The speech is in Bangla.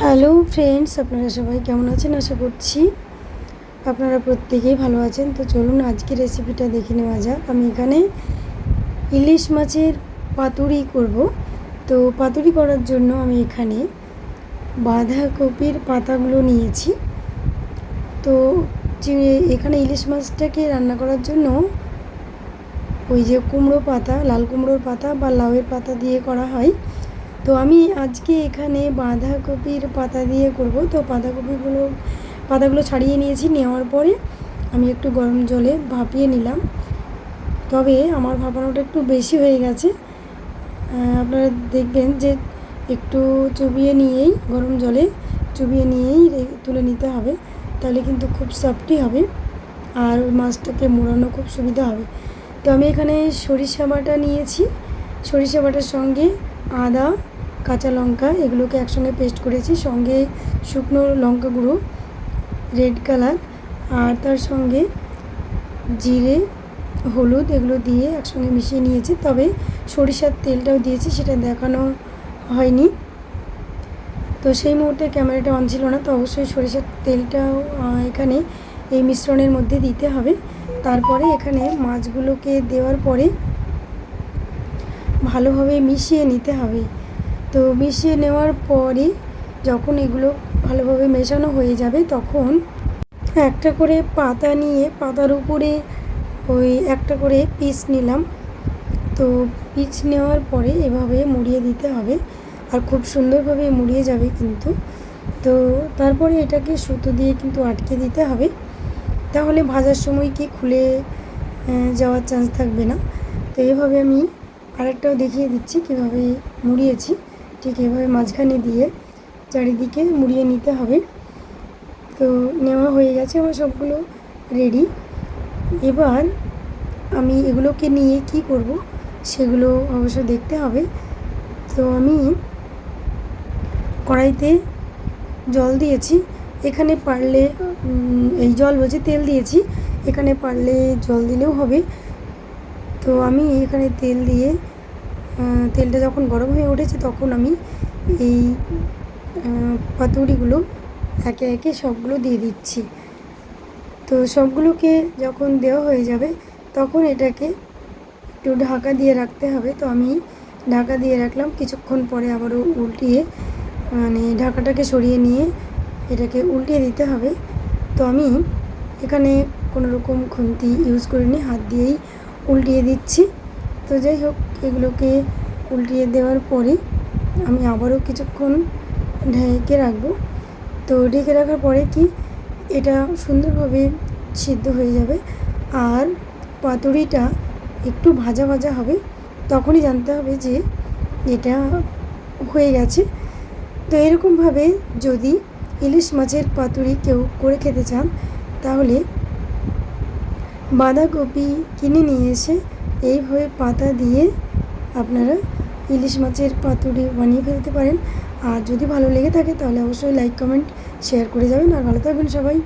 হ্যালো ফ্রেন্ডস, আপনারা সবাই কেমন আছেন? আশা করছি আপনারা প্রত্যেকেই ভালো আছেন। তো চলুন আজকে রেসিপিটা দেখে নেওয়া যাক। আমি এখানে ইলিশ মাছের পাতুরি করব। তো পাতুরি করার জন্য আমি এখানে বাঁধাকপির পাতাগুলো নিয়েছি। তো এখানে ইলিশ মাছটাকে রান্না করার জন্য ওই যে কুমড়ো পাতা, লাল কুমড়োর পাতা বা লাউয়ের পাতা দিয়ে করা হয়। তো আমি আজকে এখানে বাঁধাকপির পাতা দিয়ে করব। তো বাঁধাকপিগুলো, পাতাগুলো ছাড়িয়ে নিয়েছি, নেওয়ার পরে আমি একটু গরম জলে ভাপিয়ে নিলাম। তবে আমার ভাপানোটা একটু বেশি হয়ে গেছে। আপনারা দেখবেন যে একটু চুবিয়ে নিয়েই, গরম জলে চুবিয়ে নিয়েই তুলে নিতে হবে। তাহলে কিন্তু খুব সফটই হবে আর মাছটাকে মোড়ানো খুব সুবিধা হবে। তো আমি এখানে সরিষা বাটা নিয়েছি। সরিষা বাটার সঙ্গে আদা কাঁচা লঙ্কা, এগুলোকে একসঙ্গে পেস্ট করেছি। সঙ্গে শুকনো লঙ্কা গুঁড়ো, রেড কালার, আর তার সঙ্গে জিরে, হলুদ এগুলো দিয়ে একসঙ্গে মিশিয়ে নিয়েছি। তবে সরিষার তেলটাও দিয়েছি, সেটা দেখানো হয়নি। তো সেই মুহূর্তে ক্যামেরাটা অন ছিল না, তো অবশ্যই সরিষার তেলটাও এখানে এই মিশ্রণের মধ্যে দিতে হবে। তারপরে এখানে মাছগুলোকে দেওয়ার পরে ভালোভাবে মিশিয়ে নিতে হবে। তো মিশিয়ে নেওয়ার পরে যখন এগুলো ভালোভাবে মেশানো হয়ে যাবে, তখন একটা করে পাতা নিয়ে পাতার উপরে ওই একটা করে পিস নিলাম। তো পিচ নেওয়ার পরে এভাবে মুড়িয়ে দিতে হবে আর খুব সুন্দরভাবে মুড়িয়ে যাবে কিন্তু। তো তারপরে এটাকে সুতো দিয়ে কিন্তু আটকে দিতে হবে। তাহলে ভাজার সময় কি খুলে যাওয়ার চান্স থাকবে না। তো এভাবে আমি আরেকটাও দেখিয়ে দিচ্ছি কীভাবে মুড়িয়েছি। ঠিক এভাবে মাঝখানে দিয়ে চারিদিকে মুড়িয়ে নিতে হবে। তো নেওয়া হয়ে গেছে, আমার সবগুলো রেডি এবার আমি এগুলোকে নিয়ে কি করব সেগুলো অবশ্য দেখতে হবে। তো আমি কড়াইতে জল দিয়েছি। এখানে পারলে এই জল বলছি তেল দিয়েছি। এখানে পারলে জল দিলেও হবে। তো আমি এখানে তেল দিয়ে তেলটা যখন গরম হয়ে উঠেছে তখন আমি এই আহ, পাতুরিগুলো একে একে সবগুলো দিয়ে দিচ্ছি। তো সবগুলোকে যখন দেওয়া হয়ে যাবে তখন এটাকে একটু ঢাকা দিয়ে রাখতে হবে। তো আমি ঢাকা দিয়ে রাখলাম। কিছুক্ষণ পরে আবারও উল্টিয়ে মানে ঢাকাটাকে সরিয়ে নিয়ে এটাকে উল্টিয়ে দিতে হবে। তো আমি এখানে কোনো রকম খুন্তি ইউজ করিনি। হাত দিয়েই উল্টিয়ে দিচ্ছি। তো যাই হোক এগুলোকে উল্টিয়ে দেওয়ার পরে আমি আবারও কিছুক্ষণ ঢেকে রাখব। তো ঢেকে রাখার পরে কি এটা সুন্দরভাবে সিদ্ধ হয়ে যাবে আর পাতুরিটা একটু ভাজা ভাজা হবে, তখনই জানতে হবে যে এটা হয়ে গেছে। তো এরকমভাবে যদি ইলিশ মাছের পাতুরি কেউ করে খেতে চান, তাহলে বাঁধাকপি কিনে নিয়ে এসে এইভাবে পাতা দিয়ে আপনারা ইলিশ মাছের পাতুরি বানিয়ে ফেলতে পারেন। আর যদি ভালো লেগে থাকে তাহলে অবশ্যই লাইক কমেন্ট শেয়ার করে যাবেন। আর ভালো থাকবেন সবাই।